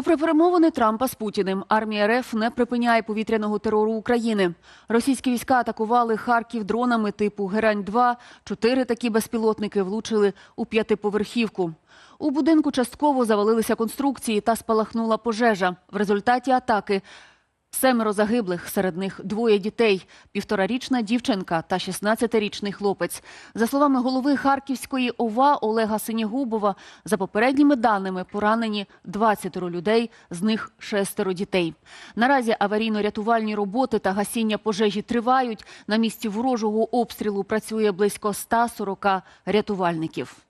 Попри перемовини Трампа з Путіним, армія РФ не припиняє повітряного терору України. Російські війська атакували Харків дронами типу Герань-2. Чотири такі безпілотники влучили у п'ятиповерхівку. У будинку частково завалилися конструкції та спалахнула пожежа. В результаті атаки Семеро загиблих, серед них двоє дітей, півторарічна дівчинка та 16-річний хлопець. За словами голови Харківської ОВА Олега Синігубова, за попередніми даними поранені 20 людей, з них шестеро дітей. Наразі аварійно-рятувальні роботи та гасіння пожежі тривають. На місці ворожого обстрілу працює близько 140 рятувальників.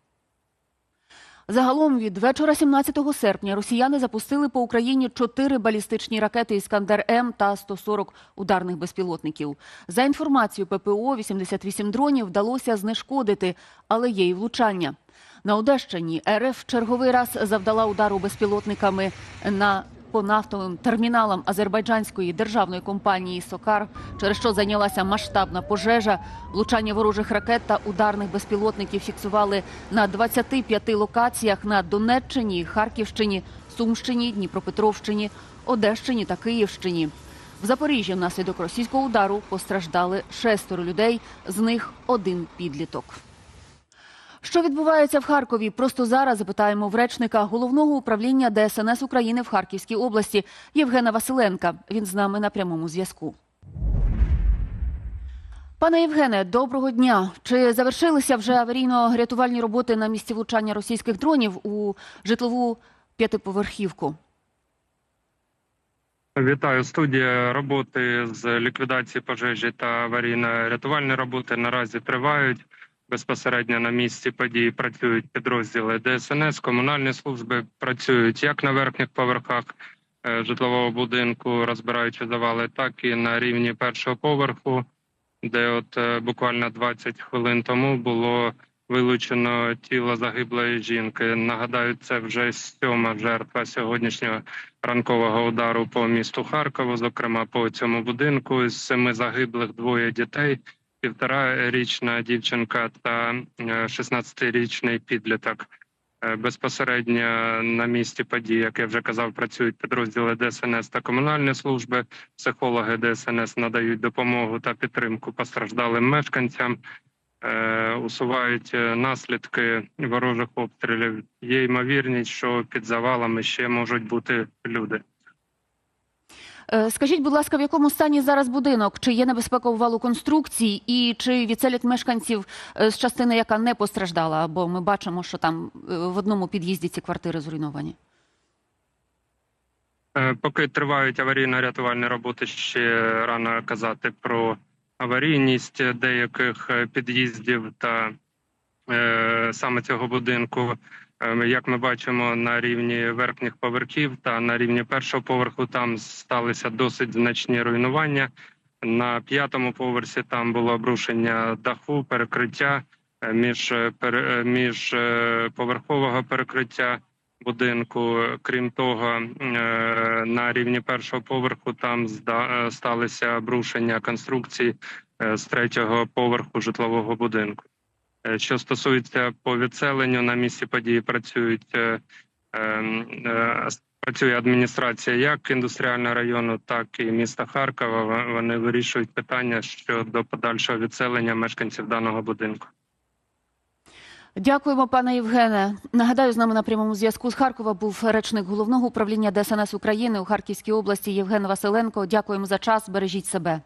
Загалом від вечора 17 серпня росіяни запустили по Україні чотири балістичні ракети «Іскандер М» та 140 ударних безпілотників. За інформацією ППО, 88 дронів вдалося знешкодити, але є й влучання. На Одещині РФ черговий раз завдала удару безпілотниками на по нафтовим терміналам азербайджанської державної компанії Сокар, через що зайнялася масштабна пожежа. Влучання ворожих ракет та ударних безпілотників фіксували на 25 локаціях на Донеччині, Харківщині, Сумщині, Дніпропетровщині, Одещині та Київщині. В Запоріжжі внаслідок російського удару постраждали шестеро людей, з них один підліток. Що відбувається в Харкові? Просто зараз запитаємо в речника головного управління ДСНС України в Харківській області Євгена Василенка. Він з нами на прямому зв'язку. Пане Євгене, доброго дня. Чи завершилися вже аварійно-рятувальні роботи на місці влучання російських дронів у житлову п'ятиповерхівку? Вітаю студія. Роботи з ліквідації пожежі та аварійно-рятувальні роботи наразі тривають. Безпосередньо на місці події працюють підрозділи ДСНС, комунальні служби працюють як на верхніх поверхах е, житлового будинку, розбираючи завали, так і на рівні першого поверху, де от е, буквально 20 хвилин тому було вилучено тіло загиблої жінки. Нагадаю, це вже сьома жертва сьогоднішнього ранкового удару по місту Харкову, зокрема по цьому будинку. З семи загиблих двоє дітей, півторарічна дівчинка та е, 16-річний підліток. Е, Безпосередньо на місці події, як я вже казав, працюють підрозділи ДСНС та комунальні служби. Психологи ДСНС надають допомогу та підтримку постраждалим мешканцям, е, усувають е, наслідки ворожих обстрілів. Є ймовірність, що під завалами ще можуть бути люди. Е, Скажіть, будь ласка, в якому стані зараз будинок? Чи є небезпека увалу конструкцій і чи відселять мешканців е, з частини, яка не постраждала? Бо ми бачимо, що там е, в одному під'їзді ці квартири зруйновані. Поки тривають аварійно-рятувальні роботи, ще рано казати про аварійність деяких під'їздів та саме цього будинку. Е, Як ми бачимо на рівні верхніх поверхів та на рівні першого поверху, там сталися досить значні руйнування. На п'ятому поверсі там було обрушення даху, перекриття е, між, е, між поверхового перекриття будинку. Крім того, на рівні першого поверху там сталися обрушення конструкцій з третього поверху житлового будинку. Е, Що стосується по відселенню, на місці події працюють е, е, е, працює адміністрація як індустріального району, так і міста Харкова. Вони вирішують питання щодо подальшого відселення мешканців даного будинку. Дякуємо, пане Євгене. Нагадаю, з нами на прямому зв'язку з Харкова був речник головного управління ДСНС України у Харківській області Євген Василенко. Дякуємо за час. Бережіть себе.